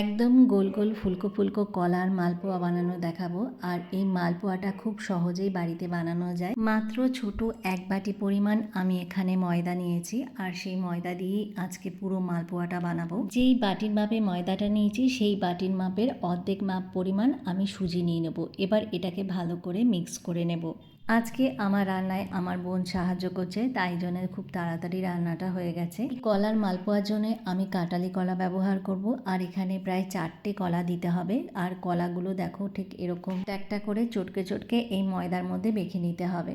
একদম গোল গোল ফুলকো ফুলকো কলার মালপোয়া বানানো দেখাবো। আর এই মালপোয়াটা খুব সহজেই বাড়িতে বানানো যায়। মাত্র ছোট এক বাটি পরিমাণ আমি এখানে ময়দা নিয়েছি। আর সেই ময়দা দিয়েই আজকে পুরো মালপোয়াটা বানাবো। যেই বাটির মাপে ময়দাটা নিয়েছি, সেই বাটির মাপের অর্ধেক মাপ পরিমাণ আমি সুজি নিয়ে নেব। এবার এটাকে ভালো করে মিক্স করে নেব। আজকে আমার রান্নায় আমার বোন সাহায্য করছে, তাই জন্য খুব তাড়াতাড়ি রান্নাটা হয়ে গেছে। কলার মালপোয়ার জন্য আমি কাটালি কলা ব্যবহার করব, আর এখানে প্রায় চারটে কলা দিতে হবে। আর কলাগুলো দেখো ঠিক এরকম একটা করে চটকে চটকে এই ময়দার মধ্যে বেঁকে নিতে হবে।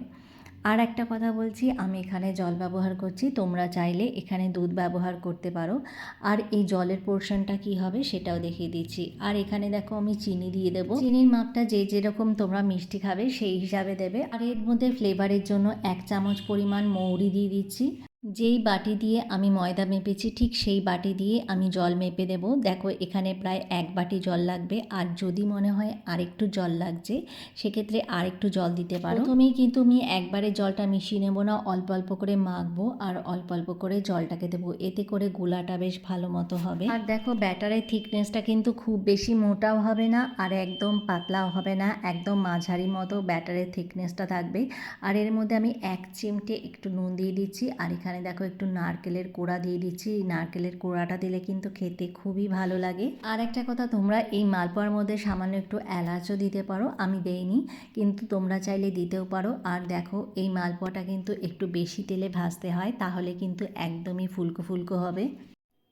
আর একটা কথা বলছি, আমি এখানে জল ব্যবহার করছি, তোমরা চাইলে এখানে দুধ ব্যবহার করতে পারো। আর এই জলের পোর্শনটা কি হবে সেটাও দেখিয়ে দিচ্ছি। আর এখানে দেখো আমি চিনি দিয়ে দেবো। চিনির মাপটা যে যেরকম তোমরা মিষ্টি খাবে সেই হিসাবে দেবে। আর এর মধ্যে ফ্লেভারের জন্য এক চামচ পরিমাণ মৌরি দিয়ে দিচ্ছি। যেই বাটি দিয়ে আমি ময়দা মেপেছি, ঠিক সেই বাটি দিয়ে আমি জল মেপে দেব। দেখো, এখানে প্রায় এক বাটি জল লাগবে। আর যদি মনে হয় আরেকটু জল লাগছে, সেক্ষেত্রে আরেকটু জল দিতে পারো। প্রথমেই কিন্তু আমি একবারে জলটা মিশিয়ে নেব না, অল্প অল্প করে মাখবো আর অল্প অল্প করে জলটাকে দেবো। এতে করে গোলাটা বেশ ভালো মতো হবে। আর দেখো, ব্যাটারের থিকনেসটা কিন্তু খুব বেশি মোটাও হবে না আর একদম পাতলাও হবে না, একদম মাঝারি মতো ব্যাটারের থিকনেসটা থাকবে। আর এর মধ্যে আমি এক চিমটে একটু নুন দিয়ে দিচ্ছি। আর এখানে দেখো একটু নারকেলের কোড়া দিয়ে দিচ্ছি। নারকেলের কোড়াটা দিলে কিন্তু খেতে খুবই ভালো লাগে। আর একটা কথা, তোমরা এই মালপোয়ার মধ্যে সামান্য একটু এলাচও দিতে পারো, আমি দেইনি, কিন্তু তোমরা চাইলে দিতেও পারো। আর দেখো, এই মালপোয়াটা কিন্তু একটু বেশি তেলে ভাজতে হয়, তাহলে কিন্তু একদমই ফুলকো ফুলকো হবে।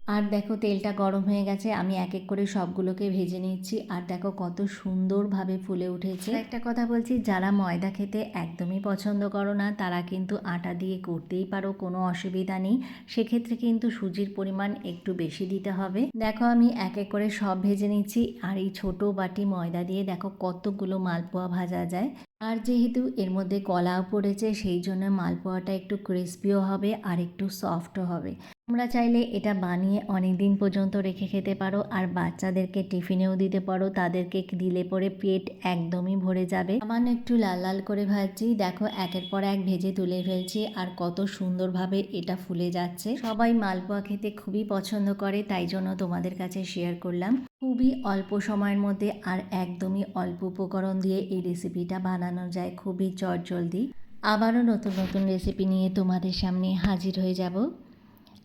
আর দেখো তেলটা গরম হয়ে গেছে, আমি এক এক করে সবগুলোকে ভেজে নিচ্ছি। আর দেখো কত সুন্দরভাবে ফুলে উঠেছে। একটা কথা বলছি, যারা ময়দা খেতে একদমই পছন্দ করো না, তারা কিন্তু আটা দিয়ে করতেই পারো, কোনো অসুবিধা নেই। সেক্ষেত্রে কিন্তু সুজির পরিমাণ একটু বেশি দিতে হবে। দেখো আমি এক এক করে সব ভেজে নিচ্ছি, আর এই ছোট বাটি ময়দা দিয়ে দেখো কতগুলো মালপোয়া ভাজা যায়। আর যেহেতু এর মধ্যে কলাও পড়েছে, সেই জন্য মালপোয়াটা একটু ক্রিস্পিও হবে, আর একটু সফটও হবে। তোমরা চাইলে এটা বানিয়ে অনেক দিন পর্যন্ত রেখে খেতে পারো, আর বাচ্চাদেরকে টিফিনেও দিতে পারো। তাদেরকে দিলে পরে পেট একদমই ভরে যাবে। সামান্য একটু লাল লাল করে ভাজছি। দেখো, একের পর এক ভেজে তুলে ফেলছি, আর কত সুন্দরভাবে এটা ফুলে যাচ্ছে। সবাই মালপোয়া খেতে খুবই পছন্দ করে, তাই জন্য তোমাদের কাছে শেয়ার করলাম। খুবই অল্প সময়ের মধ্যে, আর একদমই অল্প উপকরণ দিয়ে এই রেসিপিটা বানানো যায়। খুবই চটজলদি। আবারও নতুন নতুন রেসিপি নিয়ে তোমাদের সামনে হাজির হয়ে যাব।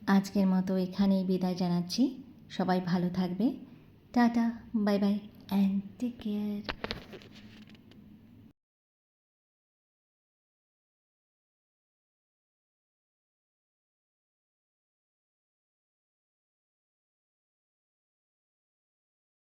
আজকের মতো এখানেই বিদায় জানাচ্ছি। সবাই ভালো থাকবে। Tata bye bye and take care